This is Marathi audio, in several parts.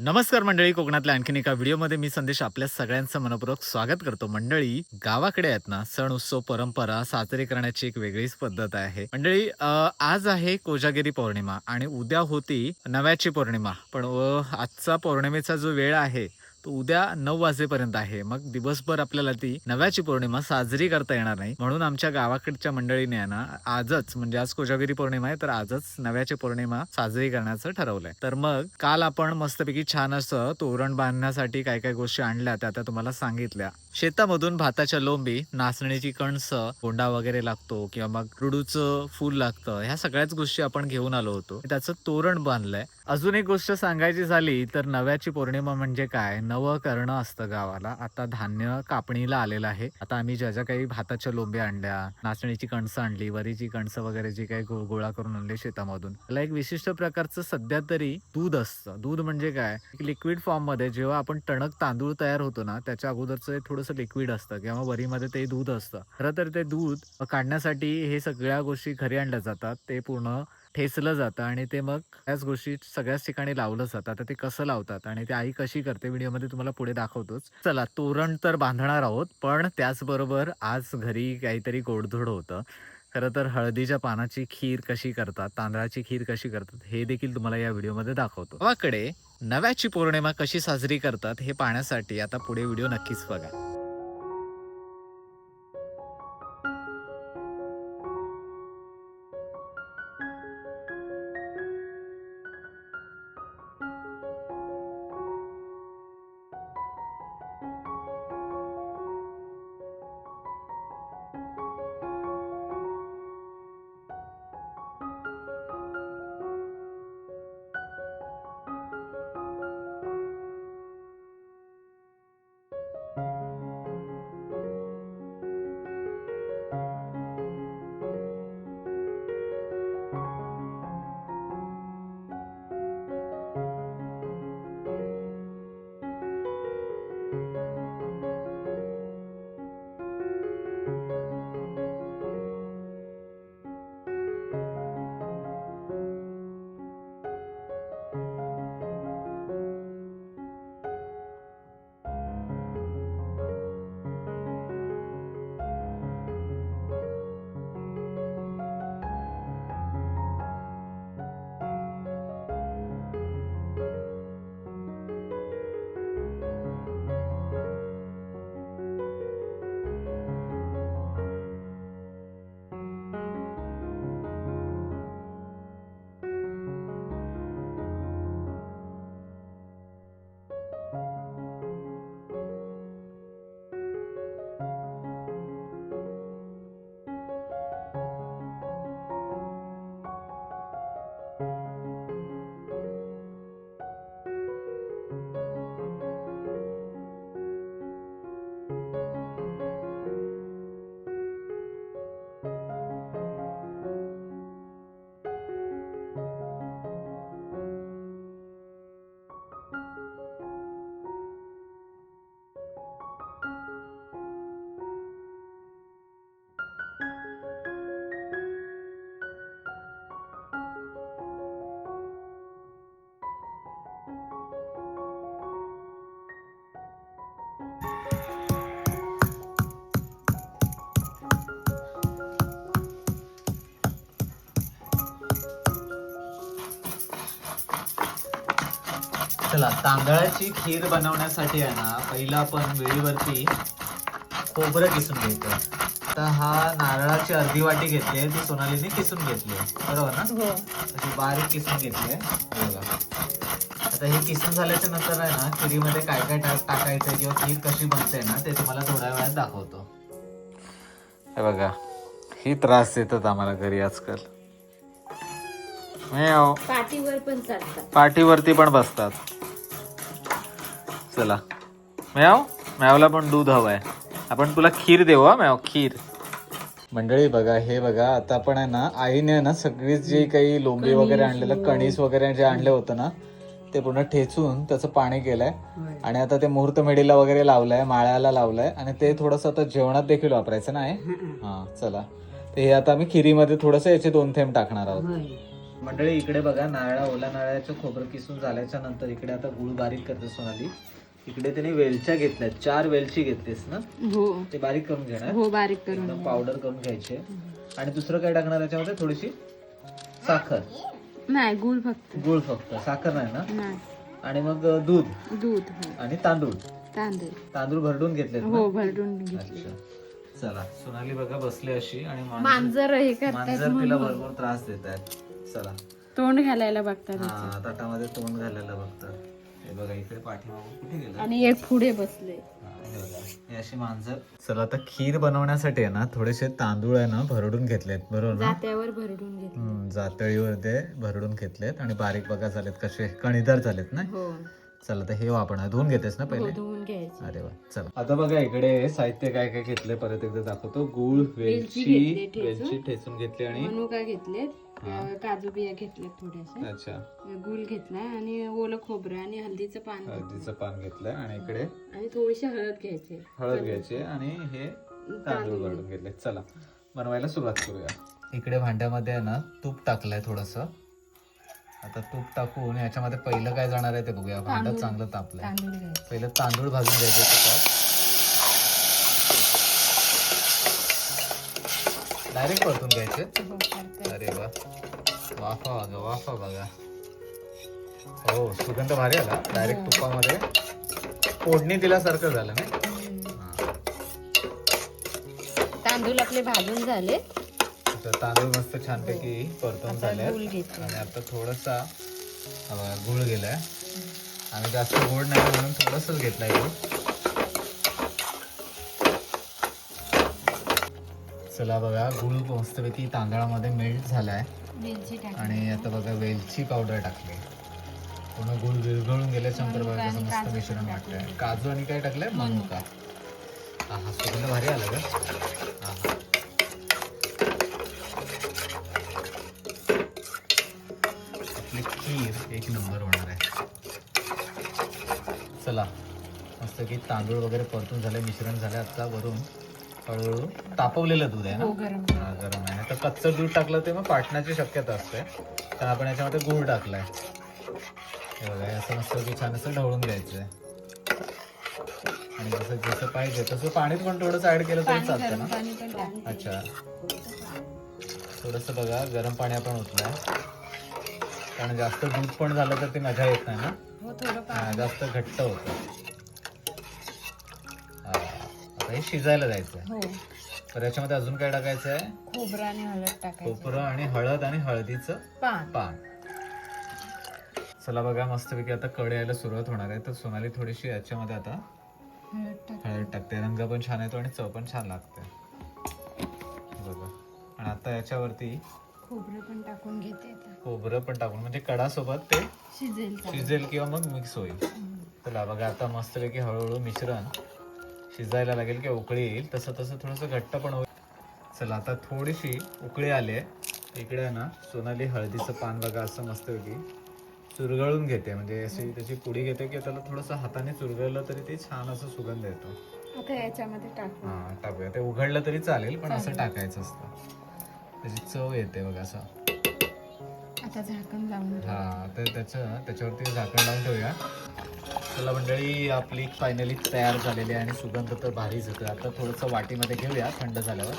नमस्कार मंडळी कोकणातल्या आणखीन एका व्हिडिओमध्ये मी संदेश आपल्या सगळ्यांचं मनपूर्वक स्वागत करतो. मंडळी गावाकडे आहेत ना सण उत्सव परंपरा साजरी करण्याची एक वेगळीच पद्धत आहे. मंडळी आज आहे कोजागिरी पौर्णिमा आणि उद्या होती नव्याची पौर्णिमा. पण आजचा पौर्णिमेचा जो वेळ आहे तो उद्या नऊ वाजेपर्यंत आहे. मग दिवसभर आपल्याला ती नव्याची पौर्णिमा साजरी करता येणार नाही. म्हणून आमच्या गावाकडच्या मंडळीने ना आजच म्हणजे आज कोजागिरी पौर्णिमा आहे तर आजच नव्याची पौर्णिमा साजरी करण्याचं ठरवलंय. तर मग काल आपण मस्तपैकी छान असं तोरण बांधण्यासाठी काय काय गोष्टी आणल्या त्या त्या तुम्हाला सांगितल्या. शेतामधून भाताच्या लोंबी नाचणीची कणस गोंडा वगैरे लागतो किंवा मग रुडूचं फूल लागतं ह्या सगळ्याच गोष्टी आपण घेऊन आलो होतो. त्याचं तोरण बांधलंय. अजून एक गोष्ट सांगायची झाली तर नव्याची पौर्णिमा म्हणजे काय? नवं करणं असतं गावाला. आता धान्य कापणीला आलेलं आहे. आता आम्ही ज्या ज्या काही भाताच्या लोंब्या आणल्या नाचणीची कणसं आणली वरीची कणसं वगैरे जी काही गोळा करून आणली शेतामधून. त्याला एक विशिष्ट प्रकारचं सध्या तरी दूध असतं. दूध म्हणजे काय? लिक्विड फॉर्ममध्ये जेव्हा आपण टणक तांदूळ तयार होतो ना त्याच्या अगोदरचं थोडंसं लिक्विड असतं किंवा वरीमध्ये ते दूध असतं. खरं तर ते दूध काढण्यासाठी हे सगळ्या गोष्टी घरी आणल्या जातात. ते पूर्ण ठेचलं जातं आणि ते मग त्याच गोष्टी सगळ्याच ठिकाणी लावलं जातं. आता ते कसं लावतात आणि ते आई कशी करते व्हिडिओमध्ये तुम्हाला पुढे दाखवतोच. चला तोरण तर बांधणार आहोत पण त्याचबरोबर आज घरी काहीतरी गोडधोड होतं. खरं तर हळदीच्या पानाची खीर कशी करतात तांदळाची खीर कशी करतात हे देखील तुम्हाला या व्हिडिओमध्ये दाखवतो. गावाकडे नव्याची पौर्णिमा कशी साजरी करतात हे पाहण्यासाठी आता पुढे व्हिडिओ नक्कीच बघा. चला तांदळाची खीर बनवण्यासाठी आहे ना पहिला आपण वेळीवरती खोबरं किसून घ्यायचं. आता हा नारळाची अर्धी वाटी घेतली ती सोनालीने किसून घेतली बरोबर ना? हो. अशी बारीक किसून घेतली बघा. आता हे किसून झाल्याच्यानंतर आहे ना खिरीमध्ये काय काय टाक टाकायचं किंवा खीर कशी बनते ना ते तुम्हाला थोड्या वेळात दाखवतो. हे बघा ही त्रास देतात आम्हाला घरी आजकाल. पाठीवर पण पाठीवरती पण बसतात. चला. मॅव मॅवला पण दूध हवंय. आपण तुला खीर देऊ हा मॅव खीर. मंडळी बघा हे बघा आता आपण आहे ना आईने ना सगळीच जे काही लोंबी वगैरे आणलेलं कणीस वगैरे जे आणलं होतं ना ते पूर्ण ठेचून त्याचं पाणी केलंय. आणि आता ते मुहूर्त मेढीला वगैरे लावलंय माळ्याला लावलंय आणि ते थोडस आता जेवणात देखील वापरायचं ना आहे हा चला. ते हे आता आम्ही खिरीमध्ये थोडस याचे दोन थेंब टाकणार आहोत. मंडळी इकडे बघा नारळा ओला नारळाचं खोबरं किसून झाल्याच्यानंतर इकडे आता गुळ बारीक करते सोनाली. इकडे त्याने वेलच्या घेतल्या चार वेलची घेतलीस ना? हो. ते बारीक करून घेणार. हो बारीक करून एकदम पावडर करून घ्यायचे. आणि दुसरं काय टाकणार याच्यामध्ये थोडीशी साखर. नाही गुळ फक्त. गुळ फक्त. साखर नाही ना? नाही. आणि मग दूध. दूध हो. आणि तांदूळ. तांदूळ. तांदूळ भरडून घेतलेत ना? हो भरडून घेतले अच्छा. चला. सोनाली बघा बसली अशी आणि मांजर मांजर हे करतात मांजर तिला भरपूर त्रास देत आहेत चला. तोंड घालायला बघतात हा ताटामध्ये तोंड घालायला बघतात. बघा इकडे पाठीमागून कुठे गेलं? आणि एक पुढे बसले. हा, अशी मांजर. चला आता खीर बनवण्यासाठी आहे ना थोडेसे तांदूळ आहे ना भरडून घेतलेत बरोबर ना? जात्यावर भरडून घेतले हम्म, जातळीवर ते भरडून घेतलेत आणि बारीक बघा झालेत कसे कणीदार झालेत ना? हो. चला तर हे वापरणार. धुवून घेतेस ना हो पहिले? धुवून घ्यायचे. अरे वा चला. आता बघा इकडे साहित्य काय काय घेतलंय परत एकदा दाखवतो. गुळ वेलची घेतली ठेचून. वेलची ठेचून घेतली आणि मनुका घेतलेत. हा. अं, काजू बिया घेतलेत थोड्याशा. अच्छा. गुळ घेतलाय आणि ओलं खोबरं आणि हल्दीचं पान. हळदीचं पान घेतलंय आणि इकडे आणि थोडीशी हळद घ्यायची. हळद घ्यायची आणि हे तांदूळ काढून घेतले चला बनवायला सुरुवात करूया. इकडे भांड्यामध्ये आहे ना तूप टाकलंय थोडस. आता तूप टाकून याच्यामध्ये पहिलं काय जाणार आहे ते बघूया. भांडं चांगलं घ्यायचे. पहिलं तांदूळ भाजून घ्यायचे तुपात डायरेक्ट परतून घ्यायचे. हो. अरे वा. वाफा बघा वाफा बघा. हो सुगंध भारी आला. डायरेक्ट तुपामध्ये. फोडणी दिल्यासारखं झालं. हा. तांदूळ आपले भाजून झाले. आता तांदूळ मस्त छानपैकी परतून आता झाले आणि आता थोडासा हा बघा, गुळ गेलाय. आम्ही जास्त गोड नाही म्हणून थोडंसच घेतलाय गुळ. चला बघा गुळ मस्तपैकी तांदळामध्ये मेल्ट झालाय. आणि आता बघा वेलची पावडर टाकली. पूर्ण गुळ विरघळून गेल्याच्यानंतर बघा मस्त मिश्रण वाटलंय काजू आणि काय टाकलंय? मनुका. हा हा सुगंध भारी आला का हा हा आपली खीर एक नंबर होणार आहे. चला मस्त की तांदूळ वगैरे परतून झाले मिश्रण झाले आता वरून हळूहळू तापवलेलं दूध आहे ना? हो गरम गरम आहे. तर कच्चं दूध टाकलं ते मग फाटण्याची शक्यता असते. तर आपण याच्यामध्ये गूळ टाकलाय. बघा असं मस्त की छान असं ढवळून घ्यायचंय. आणि जसं जसं पाहिजे तसं पाणीत पण थोडंसं ऍड केलं तरी चालतं ना? पाणी पण अच्छा. थोडंसं बघा गरम पाणी आपण ओतलंय. कारण जास्त दूध पण झालं तर ती मजा येत नाही ना? हो थोडं जास्त घट्ट होतं. आता हे शिजायला जायचंय. हो. तर याच्यामध्ये अजून काय टाकायचं आहे खोबरं आणि हळद टाकायचं. कोपरं आणि हळद आणि हळदीचं पान. पान. चला बघा मस्तपैकी आता कड यायला सुरुवात होणार आहे. तर सोनाली थोडीशी याच्यामध्ये आता हळद टाक हळद टाकते. रंग पण छान येतो आणि चव पण छान लागते. बघा. आणि आता याच्यावरती खोबरं पण टाकून घेते आता. खोबरं पण टाकून म्हणजे कडासोबत ते शिजेल. शिजेल किंवा मग मिक्स होईल. चला बघा आता मस्तपैकी हळूहळू मिश्रण शिजायला लागेल किंवा उकळी येईल. तसं तसं थोडंसं घट्ट पण होईल. चला आता थोडीशी उकळी आली आहे. इकडे ना सोनाली हळदीचं पान बघा असं मस्तपैकी चुरगळून घेते. म्हणजे अशी त्याची पुडी घेते की त्याला थोडंसं हाताने चुरगळलं तरी ते छान असं सुगंध येतो. आता याच्यामध्ये टाकू. हा टाकूया. ते उघडलं तरी चालेल पण असं टाकायचं असतं. त्याची चव येते बघा असं. आता झाकण लावून. हा तर त्याचं त्याच्यावरती झाकण लावून ठेवूया. चला मंडळी आपली फायनली तयार झालेली आहे आणि सुगंध तर भारीच येतो आता थोडंसं वाटीमध्ये घेऊया थंड झाल्यावर.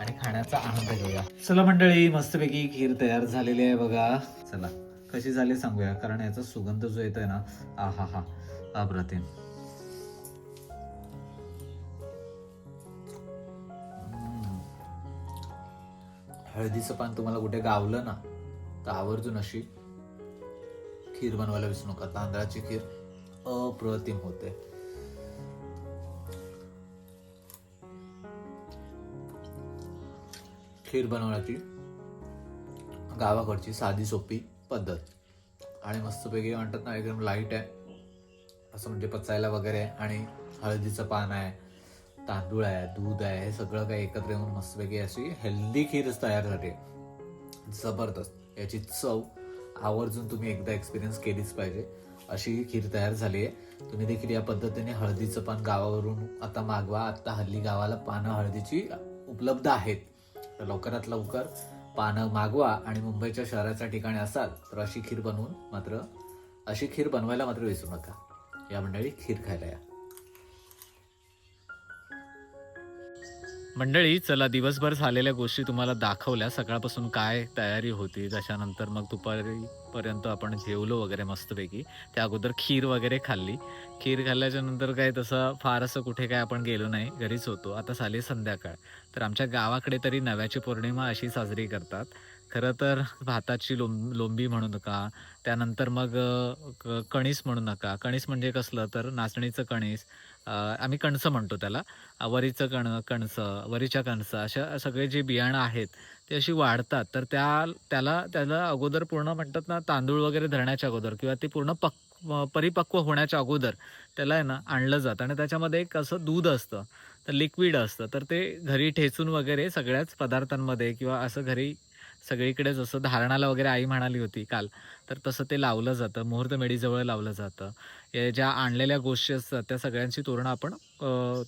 आणि खाण्याचा आनंद घेऊया. चला मंडळी मस्तपैकी खीर तयार झालेली आहे बघा. चला कशी झाली सांगूया कारण याचा सुगंध जो येतोय ना आ हा हा अप्रतिम. हळदीचं पान तुम्हाला कुठे गावलं ना तर आवर्जून अशी खीर बनवायला विसरू नका. तांदळाची खीर अप्रतिम होते. खीर बनवण्याची गावाकडची साधी सोपी पद्धत. आणि मस्तपैकी म्हणतात ना एकदम लाइट आहे. असं म्हणजे पचायला वगैरे आणि हळदीचं पान आहे. तांदूळ आहे दूध आहे हे सगळं काही एकत्र येऊन मस्तपैकी अशी हेल्दी खीरच तयार झाली जबरदस्त. याची चव आवर्जून तुम्ही एकदा एक्सपिरियन्स केलीच पाहिजे. अशी खीर तयार झाली आहे. तुम्ही देखील या पद्धतीने हळदीचं पान गावावरून आता मागवा. आता हल्ली गावाला पानं हळदीची उपलब्ध आहेत. तर लवकरात लवकर पानं मागवा आणि मुंबईच्या शहराच्या ठिकाणी असाल तर अशी खीर बनवून मात्र अशी खीर बनवायला मात्र विसरू नका. या मंडळी खीर खायला या. मंडळी चला दिवसभर झालेल्या गोष्टी तुम्हाला दाखवल्या. सकाळपासून काय तयारी होती त्याच्यानंतर मग दुपारीपर्यंत आपण जेवलो वगैरे मस्तपैकी. त्या अगोदर खीर वगैरे खाल्ली. खीर खाल्ल्याच्या नंतर काय तसं फार असं कुठे काय आपण गेलो नाही घरीच होतो. आता झाली संध्याकाळ. तर आमच्या गावाकडे तरी नव्याची पौर्णिमा अशी साजरी करतात. खरं तर भाताची लोंब लोंबी म्हणू नका. त्यानंतर मग कणीस म्हणू नका. कणीस म्हणजे कसलं? तर नाचणीचं कणीस. आम्ही कणसं म्हणतो त्याला. वरीचं कण कणसं वरीच्या कणसं अशा सगळे जे बियाणं आहेत ते अशी वाढतात. तर त्या त्याला त्याला अगोदर पूर्ण म्हणतात ना तांदूळ वगैरे धरण्याच्या अगोदर किंवा ते पूर्ण पक परिपक्व होण्याच्या अगोदर त्याला आहे ना आणलं जातं. आणि त्याच्यामध्ये एक असं दूध असतं तर लिक्विड असतं. तर ते घरी ठेचून वगैरे सगळ्याच पदार्थांमध्ये किंवा असं घरी सगळीकडे जसं धारणाला वगैरे आई म्हणाली होती काल. तर तसं ते लावलं जातं. मुहूर्त मेढीजवळ लावलं जातं. ज्या आणलेल्या गोष्टी असतात त्या सगळ्यांची तोरणं आपण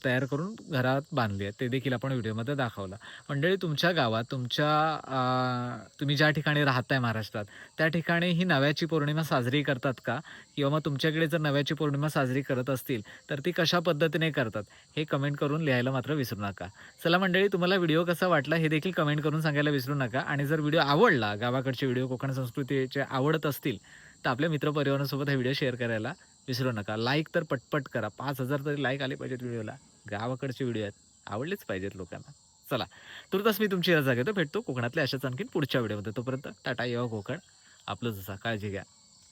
तयार करून घरात बांधली आहेत. ते देखील आपण व्हिडिओमध्ये दाखवलं. मंडळी तुमच्या गावात तुमच्या तुम्ही ज्या ठिकाणी राहताय महाराष्ट्रात त्या ठिकाणी ही नव्याची पौर्णिमा साजरी करतात का? किंवा मग तुमच्याकडे जर नव्याची पौर्णिमा साजरी करत असतील तर ती कशा पद्धतीने करतात? हे कमेंट करून लिहायला मात्र विसरू नका. चला मंडळी तुम्हाला व्हिडिओ कसा वाटला हे देखील कमेंट करून सांगायला विसरू नका. आणि जर व्हिडिओ आवडला गावाकडचे व्हिडिओ कोकण संस्कृतीचे आवडत असतील तर आपल्या मित्रपरिवारासोबत हा व्हिडिओ शेअर करायला विसरू नका. लाईक तर पटपट करा. पाच हजार तरी लाईक आले पाहिजेत व्हिडिओला. गावाकडचे व्हिडिओ आहेत. आवडलेच पाहिजेत लोकांना. चला. तुर्तास मी तुमची रजा घेतो. भेटतो कोकणातल्या अशाच आणखीन पुढच्या व्हिडिओमध्ये. तोपर्यंत टाटा येवा कोकण. आपलं जसा काळजी घ्या.